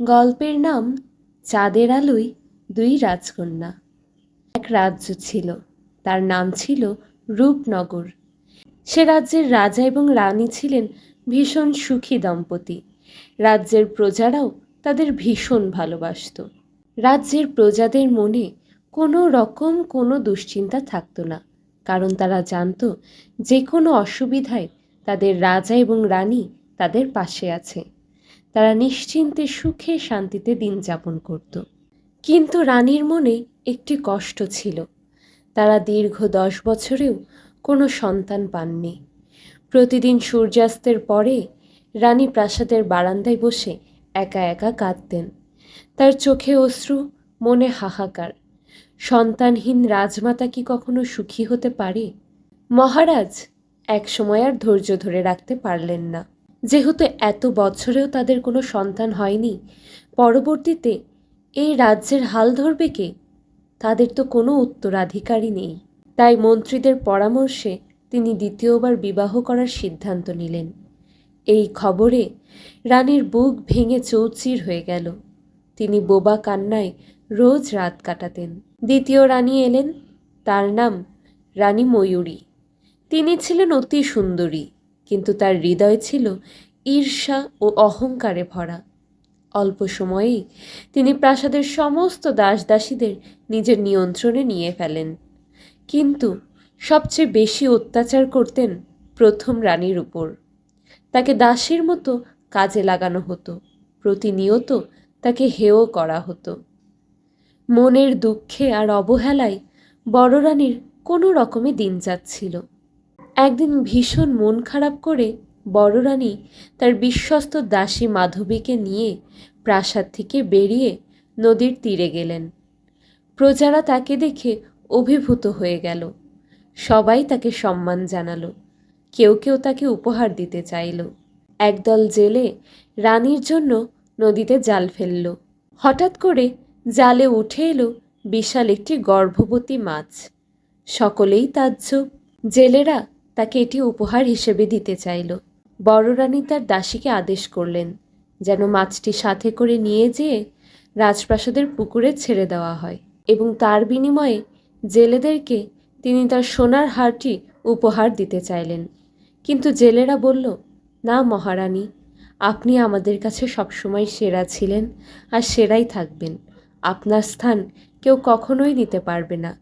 গল্পের নাম চাঁদের আলোয় দুই রাজকন্যা। এক রাজ্য ছিল, তার নাম ছিল রূপনগর। সে রাজ্যের রাজা এবং রানী ছিলেন ভীষণ সুখী দম্পতি। রাজ্যের প্রজারাও তাদের ভীষণ ভালোবাসত। রাজ্যের প্রজাদের মনে কোনো রকম কোনো দুশ্চিন্তা থাকতো না, কারণ তারা জানতো যে কোনো অসুবিধায় তাদের রাজা এবং রানী তাদের পাশে আছে। তারা নিশ্চিন্তে সুখে শান্তিতে দিন যাপন করত। কিন্তু রানীর মনে একটি কষ্ট ছিল। তারা দীর্ঘ দশ বছরেও কোনো সন্তান পাননি। প্রতিদিন সূর্যাস্তের পরে রানী প্রাসাদের বারান্দায় বসে একা একা কাঁদতেন। তার চোখে অশ্রু, মনে হাহাকার। সন্তানহীন রাজমাতা কি কখনো সুখী হতে পারে? মহারাজ এক সময় আর ধৈর্য ধরে রাখতে পারলেন না। যেহেতু এত বছরেও তাদের কোনো সন্তান হয়নি, পরবর্তীতে এই রাজ্যের হাল ধরবে কে? তাদের তো কোনো উত্তরাধিকারী নেই। তাই মন্ত্রীদের পরামর্শে তিনি দ্বিতীয়বার বিবাহ করার সিদ্ধান্ত নিলেন। এই খবরে রানীর বুক ভেঙে চৌচির হয়ে গেল। তিনি বোবা কান্নায় রোজ রাত কাটাতেন। দ্বিতীয় রানী এলেন, তার নাম রানী ময়ূরী। তিনি ছিলেন অতি সুন্দরী। কিন্তু তার হৃদয় ছিল ঈর্ষা ও অহংকারে ভরা। অল্প সময়েই তিনি প্রাসাদের সমস্ত দাসদাসীদের নিজের নিয়ন্ত্রণে নিয়ে ফেলেন। কিন্তু সবচেয়ে বেশি অত্যাচার করতেন প্রথম রানীর উপর। তাকে দাসীর মতো কাজে লাগানো হতো, প্রতিনিয়ত তাকে হেয় করা হতো। মনের দুঃখে আর অবহেলায় বড় রানীর কোনো রকমে দিন যাচ্ছিল। একদিন ভীষণ মন খারাপ করে বড় রানী তার বিশ্বস্ত দাসী মাধবীকে নিয়ে প্রাসাদ থেকে বেরিয়ে নদীর তীরে গেলেন। প্রজারা তাকে দেখে অভিভূত হয়ে গেল। সবাই তাকে সম্মান জানালো। কেউ কেউ তাকে উপহার দিতে চাইল। একদল জেলে রানীর জন্য নদীতে জাল ফেলল। হঠাৎ করে জালে উঠে এলো বিশাল একটি গর্ভবতী মাছ। সকলেই তাজ্জব জেলেরা তাকে এটি উপহার হিসেবে দিতে চাইল। বড় রানী তার দাসীকে আদেশ করলেন, যেন মাছটি সাথে করে নিয়ে যেয়ে রাজপ্রাসাদের পুকুরে ছেড়ে দেওয়া হয় এবং তার বিনিময়ে জেলেদেরকে তিনি তার সোনার হারটি উপহার দিতে চাইলেন। কিন্তু জেলেরা বলল, না মহারানী, আপনি আমাদের কাছে সবসময় সেরা ছিলেন আর সেরাই থাকবেন। আপনার স্থান কেউ কখনোই নিতে পারবে না।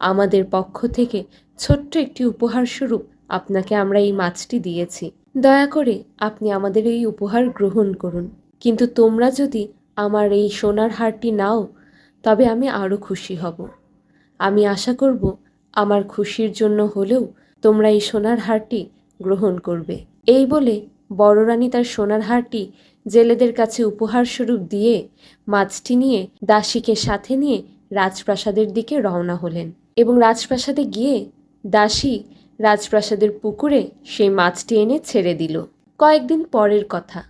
আমাদের পক্ষ থেকে ছোট্ট একটি উপহার স্বরূপ আপনাকে আমরা এই মাছটি দিয়েছি। দয়া করে আপনি আমাদের এই উপহার গ্রহণ করুন। কিন্তু তোমরা যদি আমার এই সোনার হারটি নাও, তবে আমি আরও খুশি হব। আমি আশা করব আমার খুশির জন্য হলেও তোমরা এই সোনার হারটি গ্রহণ করবে। এই বলে বড় রানী তার সোনার হারটি জেলেদের কাছে উপহার স্বরূপ দিয়ে মাছটি নিয়ে দাসীকে সাথে নিয়ে রাজপ্রাসাদের দিকে রওনা হলেন এবং রাজপ্রাসাদে গিয়ে দাসী রাজপ্রাসাদের পুকুরে সেই মাছটি এনে ছেড়ে দিল। কয়েকদিন পরের কথা।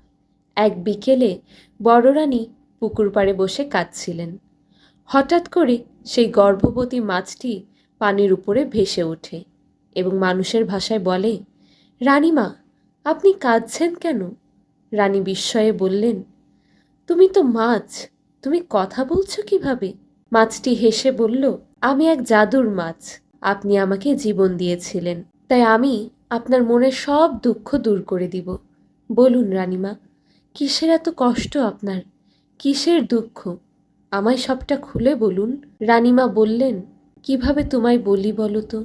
এক বিকেলে বড় রানী পুকুর পাড়ে বসে কাঁদছিলেন। হঠাৎ করে সেই গর্ভবতী মাছটি পানির উপরে ভেসে ওঠে এবং মানুষের ভাষায় বলে, রানীমা, আপনি কাঁদছেন কেন? রানী বিস্ময়ে বললেন, তুমি তো মাছ, তুমি কথা বলছো কীভাবে? মাছটি হেসে বলল, আমি এক জাদুর মাছ আপনি আমাকে জীবন দিয়েছিলেন। তাই আমি আপনার মনের সব দুঃখ দূর করে দিব। বলুন রানীমা, কিসের এত কষ্ট আপনার? কিসের দুঃখ? আমায় সবটা খুলে বলুন। রানীমা বললেন, কীভাবে তোমায় বলি বলো তো?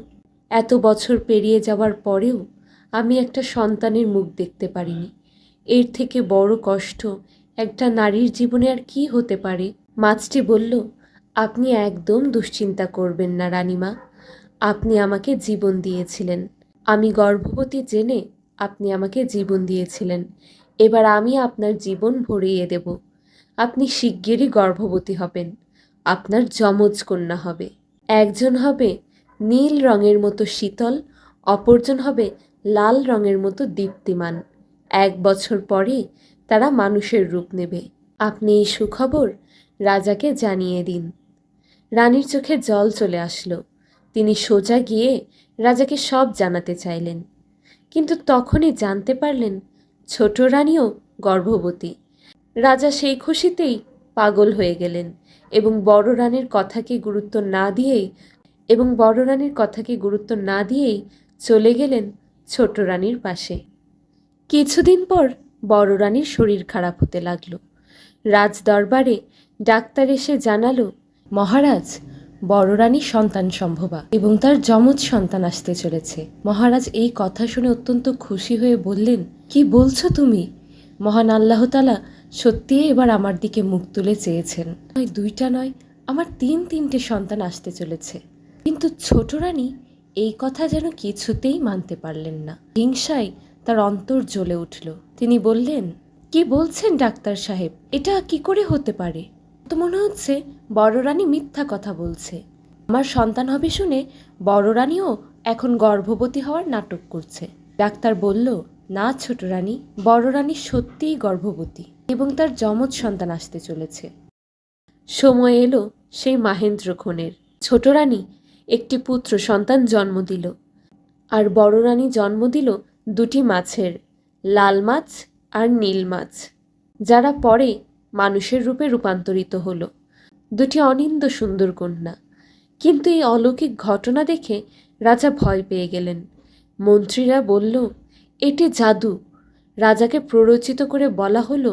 এত বছর পেরিয়ে যাওয়ার পরেও আমি একটা সন্তানের মুখ দেখতে পারিনি। এর থেকে বড় কষ্ট একটা নারীর জীবনে আর কি হতে পারে? মাছটি বলল, আপনি একদম দুশ্চিন্তা করবেন না রানীমা। আপনি আমাকে জীবন দিয়েছিলেন। আমি গর্ভবতী জেনে আপনি আমাকে জীবন দিয়েছিলেন। এবার আমি আপনার জীবন ভরিয়ে দেব। আপনি শিগগিরই গর্ভবতী হবেন। আপনার যমজ কন্যা হবে। একজন হবে নীল রঙের মতো শীতল, অপরজন হবে লাল রঙের মতো দীপ্তিমান। এক বছর পরে তারা মানুষের রূপ নেবে। আপনি এই সুখবর রাজাকে জানিয়ে দিন। রানীর চোখে জল চলে আসলো। তিনি সোজা গিয়ে রাজাকে সব জানাতে চাইলেন। কিন্তু তখনই জানতে পারলেন, ছোট রানীও গর্ভবতী। রাজা সেই খুশিতেই পাগল হয়ে গেলেন এবং বড় রানীর কথাকে গুরুত্ব না দিয়েই এবং বড় রানীর কথাকে গুরুত্ব না দিয়েই চলে গেলেন ছোট রানীর পাশে। কিছুদিন পর বড় রানীর শরীর খারাপ হতে লাগল। রাজ দরবারে ডাক্তার এসে জানালো, মহারাজ বড় রানী সন্তান সম্ভবা এবং তার যমজ সন্তান আসতে চলেছে। মহারাজ এই কথা শুনে অত্যন্ত খুশি হয়ে বললেন, কি বলছো তুমি? মহান আল্লাহ তালা সত্যিই এবার আমার দিকে মুখ তুলে চেয়েছেন। নয়, দুইটা নয়, আমার তিন তিনটে সন্তান আসতে চলেছে। কিন্তু ছোট রানী এই কথা যেন কিছুতেই মানতে পারলেন না। হিংসায় তার অন্তর জ্বলে উঠল। তিনি বললেন, কি বলছেন ডাক্তার সাহেব? এটা কি করে হতে পারে? তো মনে হচ্ছে বড় রানী মিথ্যা কথা বলছে। আমার সন্তান হবে শুনে বড় রানীও এখন গর্ভবতী হওয়ার নাটক করছে। ডাক্তার বলল, না ছোট রানী বড় রানী সত্যিই গর্ভবতী এবং তার যমজ সন্তান আসতে চলেছে। সময় এলো সেই মাহেন্দ্রক্ষণের ছোট রানী একটি পুত্র সন্তান জন্ম দিল আর বড় রানী জন্ম দিল দুটি মাছের, লাল মাছ আর নীল মাছ। যারা পরে মানুষের রূপে রূপান্তরিত হলো। দুটি অনিন্দ সুন্দর কন্যা। কিন্তু এই অলৌকিক ঘটনা দেখে রাজা ভয় পেয়ে গেলেন। মন্ত্রীরা বলল, এটি জাদু। রাজাকে প্ররোচিত করে বলা হলো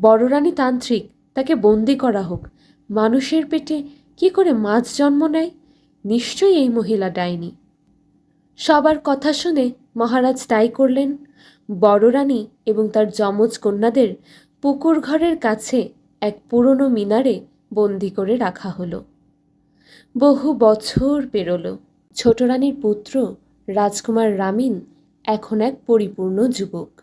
বড় রানী তান্ত্রিক, তাকে বন্দি করা হোক। মানুষের পেটে কি করে মাছ জন্ম নেয়? নিশ্চয়ই এই মহিলা ডাইনি। সবার কথা শুনে মহারাজ তাই করলেন। বড় রানী এবং তার যমজ কন্যাদের পুকুর ঘরের কাছে এক পুরনো মিনারে বন্দি করে রাখা হলো। বহু বছর পেরোলো। ছোট রানীর পুত্র রাজকুমার রামিন এখন এক পরিপূর্ণ যুবক।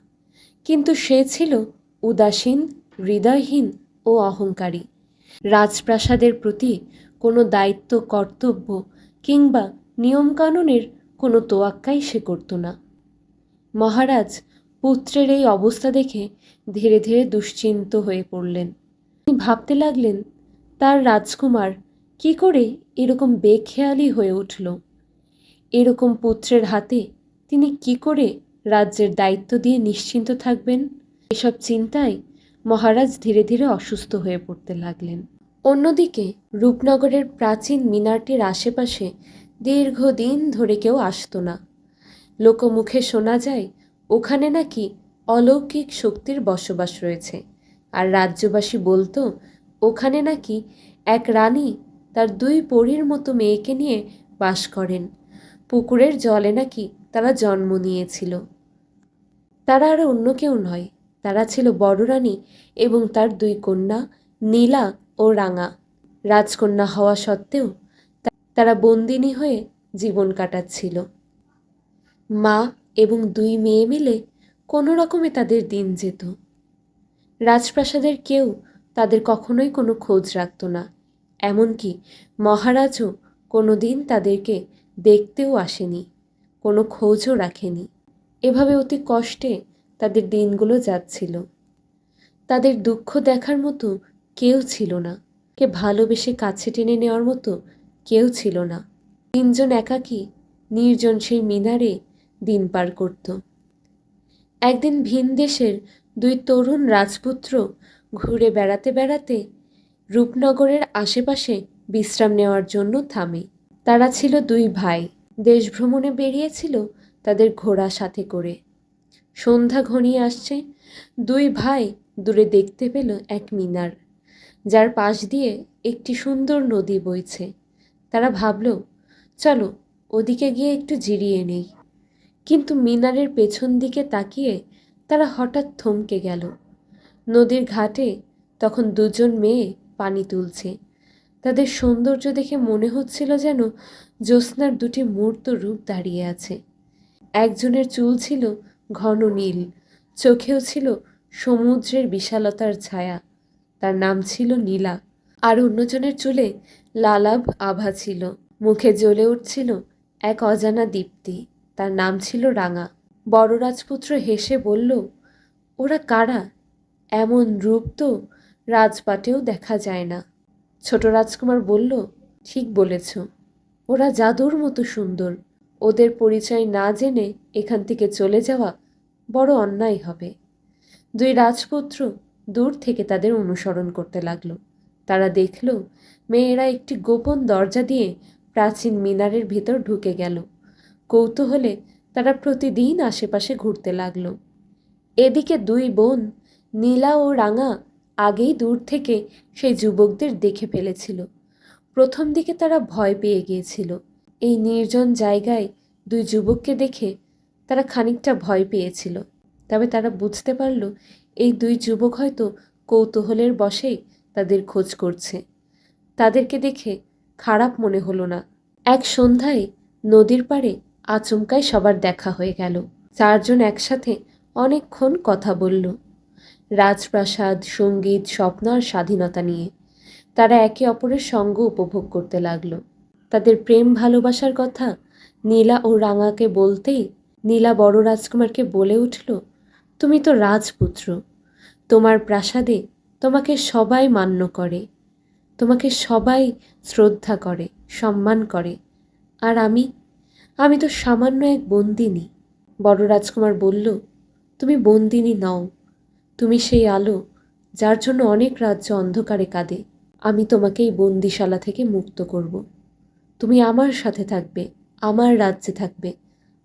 কিন্তু সে ছিল উদাসীন, হৃদয়হীন ও অহংকারী। রাজপ্রাসাদের প্রতি কোনো দায়িত্ব, কর্তব্য কিংবা নিয়মকানুনের কোনো তোয়াক্কাই সে করত না। মহারাজ পুত্রের এই অবস্থা দেখে ধীরে ধীরে দুশ্চিন্ত হয়ে পড়লেন। তিনি ভাবতে লাগলেন, তার রাজকুমার কি করে এরকম বেখেয়ালি হয়ে উঠল? এরকম পুত্রের হাতে তিনি কি করে রাজ্যের দায়িত্ব দিয়ে নিশ্চিন্ত থাকবেন? এসব চিন্তায় মহারাজ ধীরে ধীরে অসুস্থ হয়ে পড়তে লাগলেন। অন্যদিকে রূপনগরের প্রাচীন মিনারটির আশেপাশে দীর্ঘদিন ধরে কেউ আসতো না। লোকমুখে শোনা যায় ওখানে নাকি অলৌকিক শক্তির বসবাস রয়েছে। আর রাজ্যবাসী বলতো, ওখানে নাকি এক রানী তার দুই পরীর মতো মেয়েকে নিয়ে বাস করেন। পুকুরের জলে নাকি তারা জন্ম নিয়েছিল। তারা আর অন্য কেউ নয়, তারা ছিল বড় রানী এবং তার দুই কন্যা নীলা ও রাঙা। রাজকন্যা হওয়া সত্ত্বেও তারা বন্দিনী হয়ে জীবন কাটাচ্ছিল। মা এবং দুই মেয়ে মিলে কোনো রকমে তাদের দিন যেত। রাজপ্রাসাদের কেউ তাদের কখনোই কোনো খোঁজ রাখত না, এমনকি মহারাজও কোনো দিন তাদেরকে দেখতেও আসেনি, কোনো খোঁজও রাখেনি। এভাবে অতি কষ্টে তাদের দিনগুলো যাচ্ছিল। তাদের দুঃখ দেখার মতো কেউ ছিল না, কে ভালোবেসে কাছে টেনে নেওয়ার মতো কেউ ছিল না। তিনজন একাকী নির্জন সেই মিনারে দিন পার করত। একদিন ভিন দেশের দুই তরুণ রাজপুত্র ঘুরে বেড়াতে বেড়াতে রূপনগরের আশেপাশে বিশ্রাম নেওয়ার জন্য থামে। তারা ছিল দুই ভাই। দেশ ভ্রমণে বেরিয়েছিল তাদের ঘোড়া সাথে করে। সন্ধ্যা ঘনিয়ে আসছে, দুই ভাই দূরে দেখতে পেল এক মিনার, যার পাশ দিয়ে একটি সুন্দর নদী বইছে। তারা ভাবল, চলো, ওদিকে গিয়ে একটু জিরিয়ে নেই। কিন্তু মিনারের পেছন দিকে তাকিয়ে তারা হঠাৎ থমকে গেল। নদীর ঘাটে তখন দুজন মেয়ে পানি তুলছে। তাদের সৌন্দর্য দেখে মনে হচ্ছিল যেন জ্যোৎস্নার দুটি মূর্ত রূপ দাঁড়িয়ে আছে। একজনের চুল ছিল ঘন নীল, চোখেও ছিল সমুদ্রের বিশালতার ছায়া। তার নাম ছিল নীলা, আর অন্যজনের চুলে লালাভ আভা ছিল। মুখে জ্বলে উঠছিল এক অজানা দীপ্তি। তার নাম ছিল রাঙা। বড় রাজপুত্র হেসে বলল, ওরা কারা? এমন রূপ তো রাজপাটেও দেখা যায় না। ছোট রাজকুমার বলল, ঠিক বলেছ। ওরা জাদুর মতো সুন্দর। ওদের পরিচয় না জেনে এখান থেকে চলে যাওয়া বড় অন্যায় হবে। দুই রাজপুত্র দূর থেকে তাদের অনুসরণ করতে লাগল। তারা দেখল, মেয়েরা একটি গোপন দরজা দিয়ে প্রাচীন মিনারের ভেতর ঢুকে গেল। কৌতূহলে তারা প্রতিদিন আশেপাশে ঘুরতে লাগল। এদিকে দুই বোন, নীলা ও রাঙা, আগেই দূর থেকে সেই যুবকদের দেখে ফেলেছিল। প্রথম দিকে তারা ভয় পেয়ে গিয়েছিল। এই নির্জন জায়গায় দুই যুবককে দেখে তারা খানিকটা ভয় পেয়েছিল। তবে তারা বুঝতে পারল, এই দুই যুবক হয়তো কৌতূহলের বশেই তাদের খোঁজ করছে। তাদেরকে দেখে খারাপ মনে হলো না। এক সন্ধ্যায় নদীর পাড়ে আচমকায় সবার দেখা হয়ে গেল। চারজন একসাথে অনেকক্ষণ কথা বলল। রাজপ্রাসাদ, সংগীত, স্বপ্ন আর স্বাধীনতা নিয়ে। তারা একে অপরের সঙ্গ উপভোগ করতে লাগল। তাদের প্রেম ভালোবাসার কথা নীলা ও রাঙাকে বলতেই নীলা বড় রাজকুমারকে বলে উঠল, তুমি তো রাজপুত্র। তোমার প্রাসাদে তোমাকে সবাই মান্য করে। তোমাকে সবাই শ্রদ্ধা করে, সম্মান করে। আর আমি আমি তো সামান্য এক বন্দিনী। বড় রাজকুমার বলল, তুমি বন্দিনী নও। তুমি সেই আলো, যার জন্য অনেক রাজ্য অন্ধকারে কাঁদে। আমি তোমাকে এই বন্দিশালা থেকে মুক্ত করব। তুমি আমার সাথে থাকবে, আমার রাজ্যে থাকবে,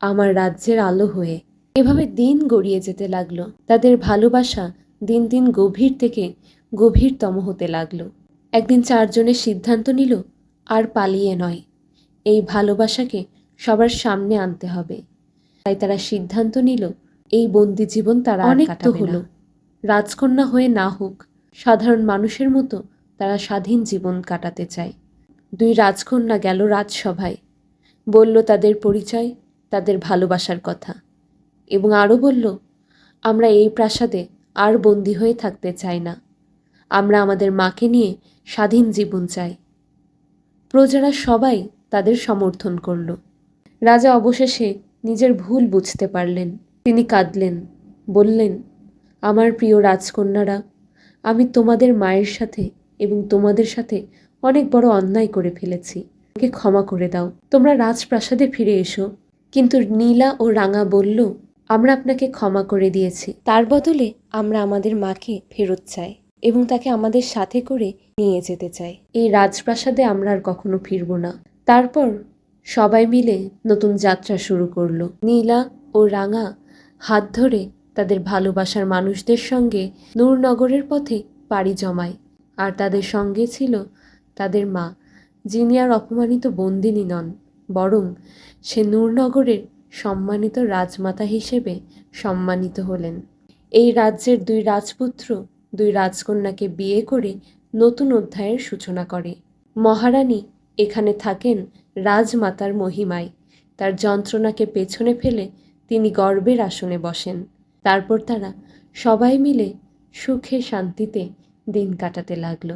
আমার রাজ্যের আলো হয়ে। এভাবে দিন গড়িয়ে যেতে লাগল। তাদের ভালোবাসা দিন দিন গভীর থেকে গভীরতম হতে লাগল। একদিন চারজনের সিদ্ধান্ত নিল, আর পালিয়ে নয়। এই ভালোবাসাকে সবার সামনে আনতে হবে। তাই তারা সিদ্ধান্ত নিল এই বন্দি জীবন তারা অনেক তো হলো। রাজকন্যা হয়ে না হোক সাধারণ মানুষের মতো তারা স্বাধীন জীবন কাটাতে চায়। দুই রাজকন্যা গেল রাজসভায়। বলল তাদের পরিচয় তাদের ভালোবাসার কথা। এবং আরও বলল আমরা এই প্রাসাদে আর বন্দী হয়ে থাকতে চাই না। আমরা আমাদের মাকে নিয়ে স্বাধীন জীবন চাই। প্রজারা সবাই তাদের সমর্থন করল। রাজা অবশেষে নিজের ভুল বুঝতে পারলেন। তিনি কাঁদলেন, বললেন, আমার প্রিয় রাজকন্যারা, আমি তোমাদের মায়ের সাথে এবং তোমাদের সাথে অনেক বড় অন্যায় করে ফেলেছি। আমাকে ক্ষমা করে দাও। তোমরা রাজপ্রাসাদে ফিরে এসো। কিন্তু নীলা ও রাঙা বলল, আমরা আপনাকে ক্ষমা করে দিয়েছি। তার বদলে আমরা আমাদের মাকে ফেরত চাই এবং তাকে আমাদের সাথে করে নিয়ে যেতে চাই। এই রাজপ্রাসাদে আমরা আর কখনো ফিরব না। তারপর সবাই মিলে নতুন যাত্রা শুরু করল। নীলা ও রাঙা হাত ধরে তাদের ভালোবাসার মানুষদের সঙ্গে নূরনগরের পথে পাড়ি জমায়। আর তাদের সঙ্গে ছিল তাদের মা, যিনি আর অপমানিত বন্দিনী নন, বরং সে নূরনগরের সম্মানিত রাজমাতা হিসেবে সম্মানিত হলেন। এই রাজ্যের দুই রাজপুত্র দুই রাজকন্যাকে বিয়ে করে নতুন অধ্যায়ের সূচনা করে। মহারানী এখানে থাকেন রাজমাতার মহিমায় তার যন্ত্রণাকে পেছনে ফেলে তিনি গর্বের আসনে বসেন। তারপর তারা সবাই মিলে সুখে শান্তিতে দিন কাটাতে লাগল।